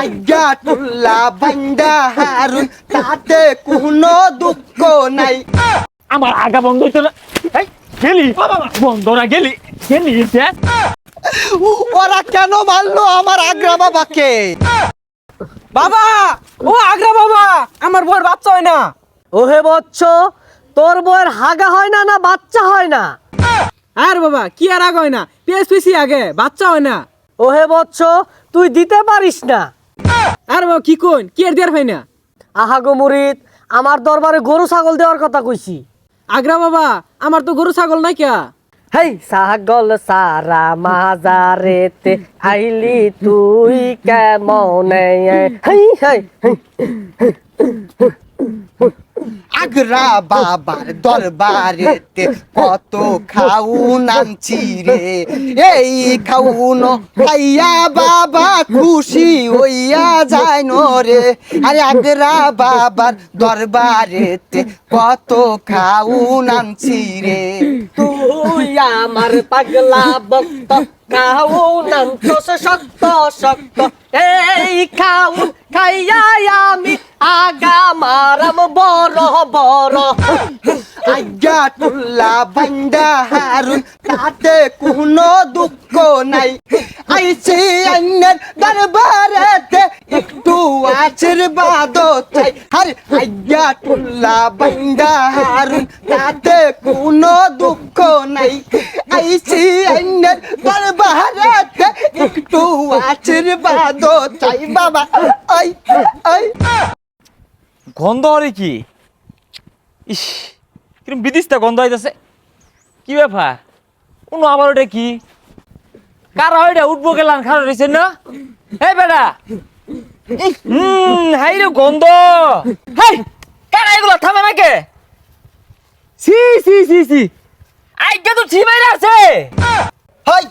আজ্ঞা টুল্লা বান্দা হারুন তাতে কোনো দুঃখ নাই। আমার আগা বন্ধ হইতো না। এই, গেলি? বন্ধ না গেলি? গেলি ওরা কেন মারলো আমার আগ্রা বাবাকে? বাবা ও আগ্রা বাবা আমার বউয়ের বাচ্চা হয় না। ওহে বচ্চ তোর বউয়ের হাগা হয় না না বাচ্চা হয় না? আর বাবা কি আর আগে হয় না? পিএস পিসি আগে বাচ্চা হয় না। ও হে বচ্চ তুই দিতে পারিস না। আর বাবা কি কোন কি আর হয় না? আহা গো মুরিদ আমার দরবারে গরু ছাগল দেওয়ার কথা কইছি। আগ্রা বাবা আমার তো গরু ছাগল নাই কিয়া হেই ছাগল সারা মাজারেতে আইলি তুই কেমন? হেই হেই। আগ্রা বাবার দরবারেতে কত খাউন আনছি রে। এই খাউন খাইয়া বাবা খুশি হইয়া যায় রে। আরে আগ্রা বাবার দরবারেতে কত খাউন আনছি রে। তুই আমার পাগলা ভক্ত খাও নাম শক্ত শক্ত। এই খাও খাইয়া আমি আগা মারাম বড় বড় আজ্ঞা টুল্লা বান্দা হারুন তাতে কোনো দুঃখ নাই আইছি অন্যের দরবারেতে একটু আশীর্বাদ চাই আরে আজ্ঞা টুল্লা বান্দা হারুন তাতে কোনো দুঃখ নাই আইছি অন্যের দরবারেতে একটু আশীর্বাদ চাই বাবা আই। গন্ধ হরে কি? ইস কিরম বিদিশটা গন্ধ হইতাছে কি ব্যাপার? কোনো আবার ওটা কি? কারা ওইটা উঠবো গেলাম খারাপ রয়েছে না? এই বেটা! হুম হাই রে গন্ধ! হাই কারা এগুলো থামে নাকে? সি সি সি সি আইকে তো ঠিমাই আছে। হাই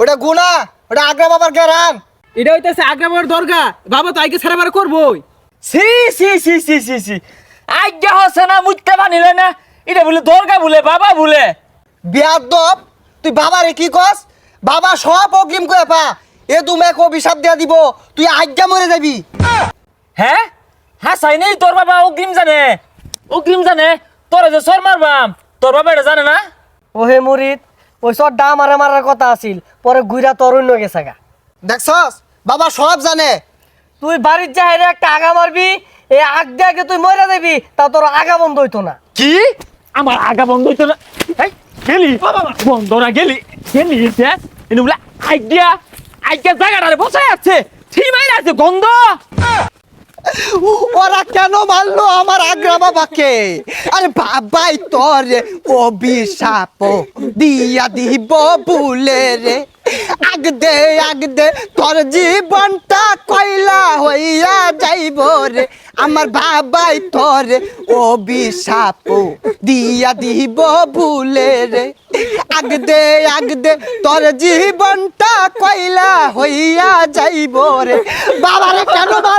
ওটা গুনা ওটা আগ্রা বাবার গ্রাম এটা হইতেছে আগ্রা বাবার দরগা। বাবা তো আগে সারাবার করবোই। সি সি সি সি সি সি আজ্ঞা হচ্ছে না মুখতে বানিলে না। এটা বলে দরগা বলে বাবা বলে। বিয়াদব তুই বাবারে কি কস? বাবা সব অগ্রিম করে পা। এ তুমি এক অভিশাপ দিয়া দিব তুই আজ্ঞা মরে যাবি। হ্যাঁ হ্যাঁ সাই নেই তোর বাবা অগ্রিম জানে। অগ্রিম জানে তোর যে সর মারবাম। তোর বাবা এটা জানে না? ওহে মুরিদ ওই সব ডা মারা মারার কথা আছিল পরে গুইরা তরুণ গেছে গা। দেখছস? বাবা সব জানে। তুই বাড়ির যাহাইরে একটা আগা মারবি এই আগ দিয়ে তুই মরে যাবি তা তোর আগা বন্ধ হইতো না। কি? আমার আগা বন্ধ হইতো না। এই, গেলি? বন্ধ না গেলি? গেলি যে এনে বলে আজ্ঞা আজ্ঞা জায়গাটারে বসায় আছে। ঠিমাই আছে গন্ধ। ওরা কেন মারলো আমার আগ্রা বাবাকে? আরে বাবাই তোর অভিশাপ দিয়া দিব ভুলে রে। আগ দে তোর জীবনটা কয়লা হইয়া যাইব রে? আমার বাবাই তোর অভিশাপ দিয়া দিব ভুলে রে। আগ দে আগ দে তোর জীবনটা কয়লা হইয়া যাইব রে? বাবারে, কেন বাবা